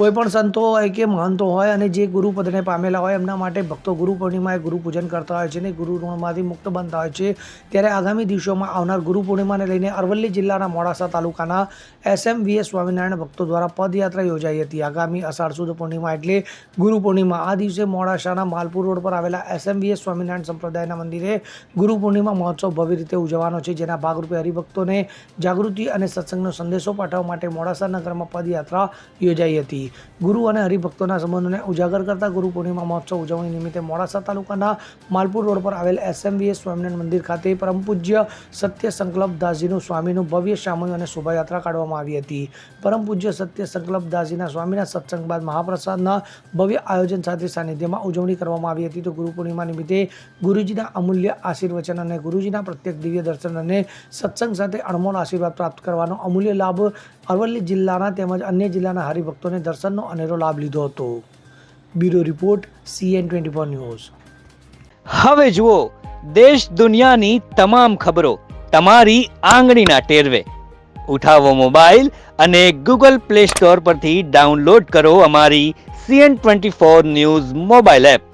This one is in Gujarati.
કોઈ પણ સંતો હોય કે મહંતો હોય અને જે ગુરુપદને પામેલા હોય, એમના માટે ભક્તો ગુરુ પૂર્ણિમાએ ગુરુ પૂજન કરતા હોય છે અને ગુરુ ઋણમાંથી મુક્ત બનતા હોય છે. ત્યારે આગામી દિવસોમાં આવનાર ગુરુ પૂર્ણિમાને લઈને અરવલ્લી જિલ્લાના મોડાસા તાલુકાના એસએમવીએસ સ્વામિનારાયણ ભક્તો દ્વારા પદયાત્રા યોજાઈ હતી. આગામી અષાઢ સુદ પૂર્ણિમા એટલે ગુરુ પૂર્ણિમા. આ દિવસે મોડાસાના માલપુર રોડ પર આવેલા એસએમવીએસ સ્વામિનારાયણ સંપ્રદાયના મંદિરે ગુરુ પૂર્ણિમા મહોત્સવ ભવ્ય રીતે ઉજવવાનો છે, જેના ભાગરૂપે હરિભક્તોને જાગૃતિ અને સત્સંગનો સંદેશો પાઠવવા માટે મોડાસા નગરમાં પદયાત્રા યોજાઈ હતી. ગુરુ અને હરિભક્તોના સંબંધોને ઉજાગર કરતા ગુરુ પૂર્ણિમા મહોત્સવ ઉજવણી નિમિત્તે મોડાસા તાલુકાના માલપુર રોડ પર આવેલ એસએમવીએસ સ્વામિનારાયણ મંદિર ખાતે પરમ પૂજ્ય સત્ય સંકલ્પ દાસજીનું સ્વામીનું ભવ્ય સામૂહિક અને શોભાયાત્રા કાઢવામાં આવી હતી. પરમ પૂજ્ય સત્ય સંકલ્પ દાસજીના સ્વામીના સત્સંગ બાદ મહાપ્રસાદના ભવ્ય આયોજન સાથે સાનિધ્યમાં ઉજવણી કરવામાં આવી હતી. તો ગુરુ પૂર્ણિમા નિમિત્તે ગુરુજીના અમૂલ્ય આશીર્વચન અને ગુરુજીના પ્રત્યેક દિવ્ય દર્શન અને સત્સંગ સાથે અણમોલ આશીર્વાદ પ્રાપ્ત કરવાનો અમૂલ્ય લાભ અરવલ્લી જિલ્લાના તેમજ અન્ય જિલ્લાના હરિભક્તોને દર્શનનો અનેરો લાભ લીધો હતો. Bureau report CN twenty four news. હવે જુઓ, દેશ દુનિયાની તમામ ખબરો તમારી આંગળીના ટેરવે. ઉઠાવો મોબાઈલ અને ગૂગલ પ્લે સ્ટોર પરથી ડાઉનલોડ કરો અમારી CN twenty four news mobile app.